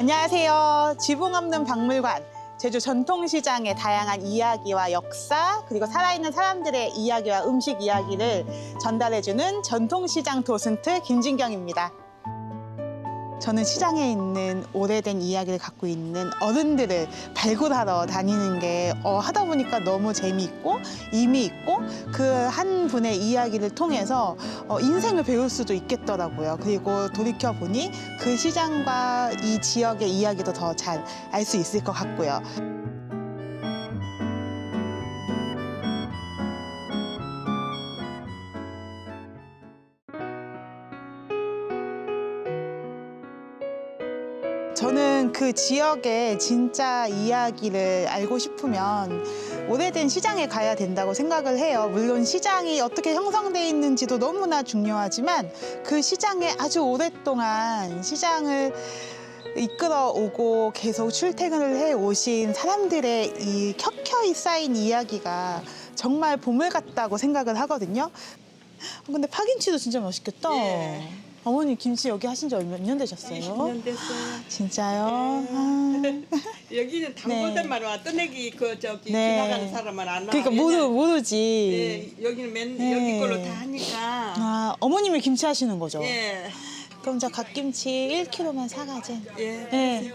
안녕하세요. 지붕 없는 박물관. 제주 전통시장의 다양한 이야기와 역사, 그리고 살아있는 사람들의 이야기와 음식 이야기를 전달해주는 전통시장 도슨트 김진경입니다. 저는 시장에 있는 오래된 이야기를 갖고 있는 어른들을 발굴하러 다니는 게 어, 하다 보니까 너무 재미있고 의미 있고 그 한 분의 이야기를 통해서 어, 인생을 배울 수도 있겠더라고요. 그리고 돌이켜 보니 그 시장과 이 지역의 이야기도 더 잘 알 수 있을 것 같고요. 저는 그 지역의 진짜 이야기를 알고 싶으면 오래된 시장에 가야 된다고 생각을 해요. 물론 시장이 어떻게 형성돼 있는지도 너무나 중요하지만 그 시장에 아주 오랫동안 시장을 이끌어 오고 계속 출퇴근을 해 오신 사람들의 이 켜켜이 쌓인 이야기가 정말 보물 같다고 생각을 하거든요. 어, 근데 파김치도 진짜 맛있겠다. 예. 어머니 김치 여기 하신 지몇년 되셨어요? 20년 됐어요. 진짜요? 아. 여기는 단골들만 와. 떠내기 그 저기 네. 지나가는 사람은 안 와. 그러니까 모르 모르지. 예, 여기는 맨 네. 여기 걸로 다 하니까. 아 어머님이 김치 하시는 거죠? 예. 그럼 저 갓김치 1kg만 사가지. 예. 네.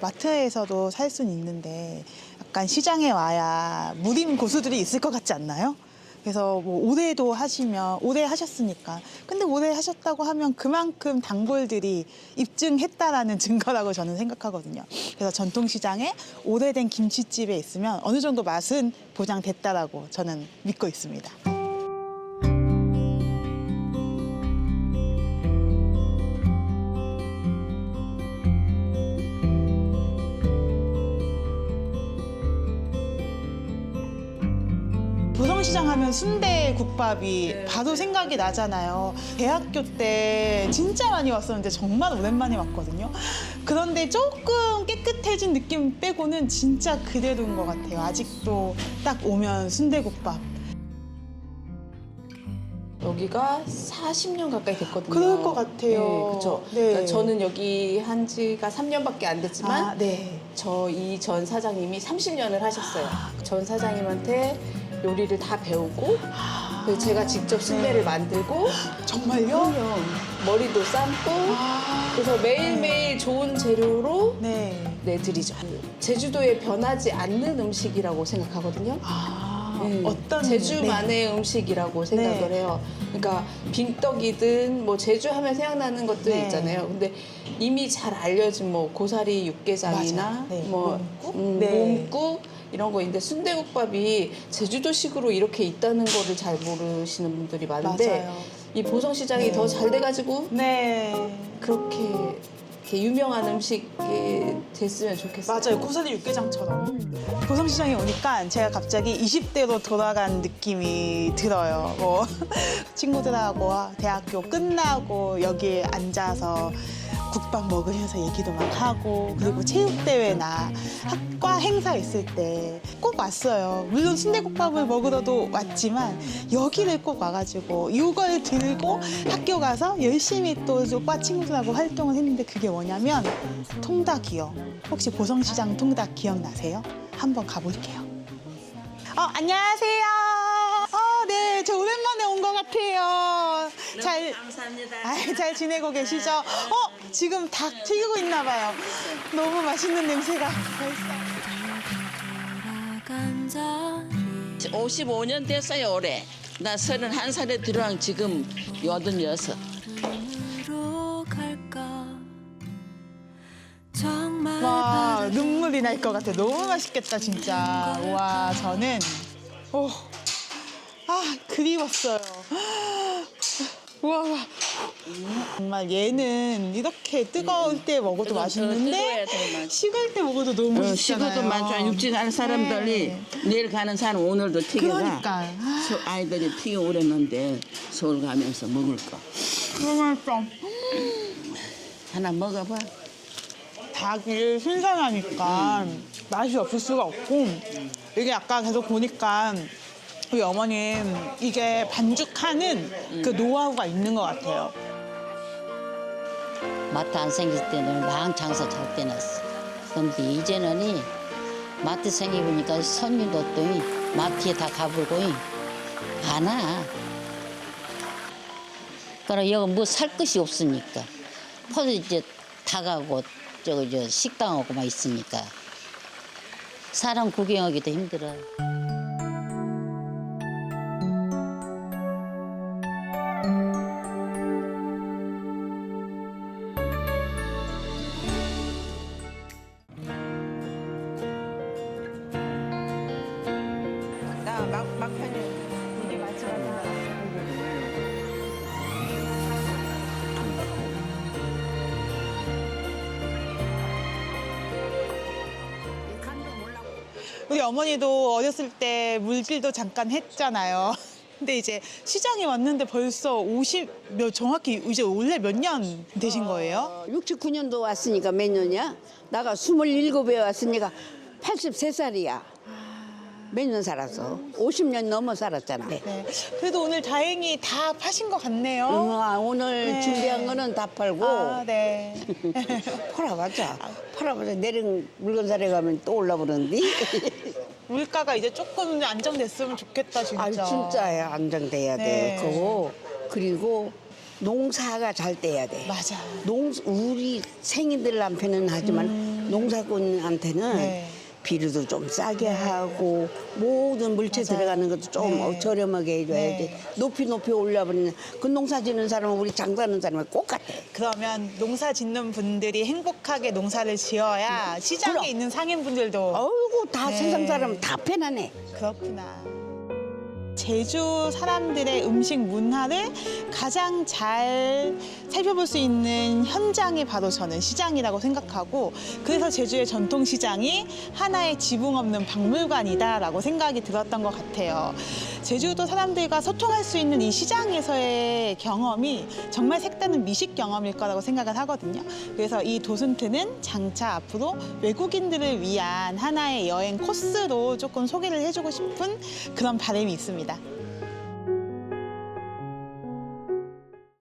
마트에서도 살 수는 있는데 약간 시장에 와야 무림 고수들이 있을 것 같지 않나요? 그래서 뭐 올해도 하시면 올해 하셨으니까 근데 올해 하셨다고 하면 그만큼 단골들이 입증했다라는 증거라고 저는 생각하거든요. 그래서 전통시장에 오래된 김치집에 있으면 어느 정도 맛은 보장됐다라고 저는 믿고 있습니다. 보성시장 하면 순대 국밥이 네, 바로 생각이 나잖아요. 대학교 때 진짜 많이 왔었는데 정말 오랜만에 왔거든요. 그런데 조금 깨끗해진 느낌 빼고는 진짜 그대로인 것 같아요. 아직도 딱 오면 순대국밥. 여기가 40년 가까이 됐거든요. 그럴 것 같아요. 네, 그렇죠. 네. 그러니까 저는 여기 한 지가 3년밖에 안 됐지만 아, 네. 저 이 전 사장님이 30년을 하셨어요. 전 사장님한테 요리를 다 배우고 그래서 제가 직접 순대를 네. 만들고 정말요? 그럼요. 머리도 삶고 아, 그래서 매일매일 좋은 재료로 네. 네, 드리죠. 제주도에 변하지 않는 음식이라고 생각하거든요. 아, 음, 어떤 제주만의 음식이라고 생각을 네. 해요. 그러니까 빙떡이든 뭐 제주 하면 생각나는 것들 네. 있잖아요. 근데 이미 잘 알려진 뭐 고사리 육개장이나. 네. 뭐 몸국? 음, 네. 몸국 이런 거인데 순대국밥이 제주도식으로 이렇게 있다는 거를 잘 모르시는 분들이 많은데 맞아요. 이 보성시장이 네. 더 잘 돼가지고 네. 그렇게 이렇게 유명한 음식이 됐으면 좋겠어요. 맞아요. 고사리 육개장처럼. 보성시장에 오니까 제가 갑자기 20대로 돌아간 느낌이 들어요. 뭐 친구들하고 대학교 끝나고 여기에 앉아서 국밥 먹으면서 얘기도 막 하고 그리고 체육대회나 학과 행사 있을 때 꼭 왔어요. 물론 순대국밥을 먹으러도 왔지만 여기를 꼭 와가지고 이걸 들고 학교 가서 열심히 또과 친구들하고 활동을 했는데 그게 뭐냐면 통닭이요. 혹시 보성시장 통닭 기억나세요? 한번 가볼게요. 어, 안녕하세요. 어, 네, 저 오랜만에 온 것 같아요. 잘, 감사합니다. 아, 잘 지내고 계시죠? 어, 지금 닭 튀기고 있나 봐요. 너무 맛있는 냄새가 벌써. 55년 됐어요 올해. 나 31살에 들어온 지금 86. 으로 갈까 정말 와, 눈물이 날 것 같아. 너무 맛있겠다, 진짜. 와, 저는, 오, 아, 그리웠어요. 와, 와. 정말 얘는 이렇게 뜨거울 때 먹어도 뜨거- 맛있는데 뜨거워야 더 맛있- 식을 때 먹어도 너무 어, 맛있잖아요. 식어도 많죠. 육지 가는 사람들이 네. 내일 가는 사람 오늘도 튀겨가. 그러니까. 아, 서- 아이들이 튀겨 오랬는데 서울 가면서 먹을 거. 너무 맛있어. 하나 먹어봐. 닭이 신선하니까 맛이 없을 수가 없고 이게 아까 계속 보니까 우리 어머님 이게 반죽하는 그 노하우가 있는 것 같아요. 마트 안 생길 때는 막 장사 잘 때났어. 근데 이제는 이 마트 생기보니까 손님도 없더니 마트에 다 가불고 안 와. 그러나 여기 뭐 살 것이 없으니까. 퍼도 이제 다 가고 저거 저 식당하고만 있으니까 사람 구경하기도 힘들어. 우리 어머니도 어렸을 때 물질도 잠깐 했잖아요. 근데 이제 시장에 왔는데 벌써 50, 몇, 정확히 이제 원래 몇 년 되신 거예요? 69년도 왔으니까 몇 년이야? 나가 27에 왔으니까 83살이야. 몇 년 살았어? 50년 넘어 살았잖아. 네. 그래도 오늘 다행히 다 파신 것 같네요. 어, 오늘 네. 준비한 거는 다 팔고 아, 네. 팔아봤자. 팔아봤자 내린 물건 사러 가면 또 올라버는데. 물가가 이제 조금 안정됐으면 좋겠다, 진짜. 아 진짜야 안정돼야 돼. 네. 그거 그리고 농사가 잘 돼야 돼. 맞아. 농 우리 생인들 남편은 하지만 농사꾼한테는 음. 네. 비료도 좀 싸게 하고 모든 물체 맞아요. 들어가는 것도 좀 네. 저렴하게 해줘야지 네. 높이 높이 올려버리는 그 농사 짓는 사람은 우리 장사하는 사람은 똑같아 그러면 농사 짓는 분들이 행복하게 농사를 지어야 시장에 그럼. 있는 상인분들도 어이구 다 네. 세상 사람 다 편하네 그렇구나. 제주 사람들의 음식 문화를 가장 잘 살펴볼 수 있는 현장이 바로 저는 시장이라고 생각하고 그래서 제주의 전통 시장이 하나의 지붕 없는 박물관이다라고 생각이 들었던 것 같아요. 제주도 사람들과 소통할 수 있는 이 시장에서의 경험이 정말 색다른 미식 경험일 거라고 생각을 하거든요. 그래서 이 도슨트는 장차 앞으로 외국인들을 위한 하나의 여행 코스로 조금 소개를 해주고 싶은 그런 바람이 있습니다.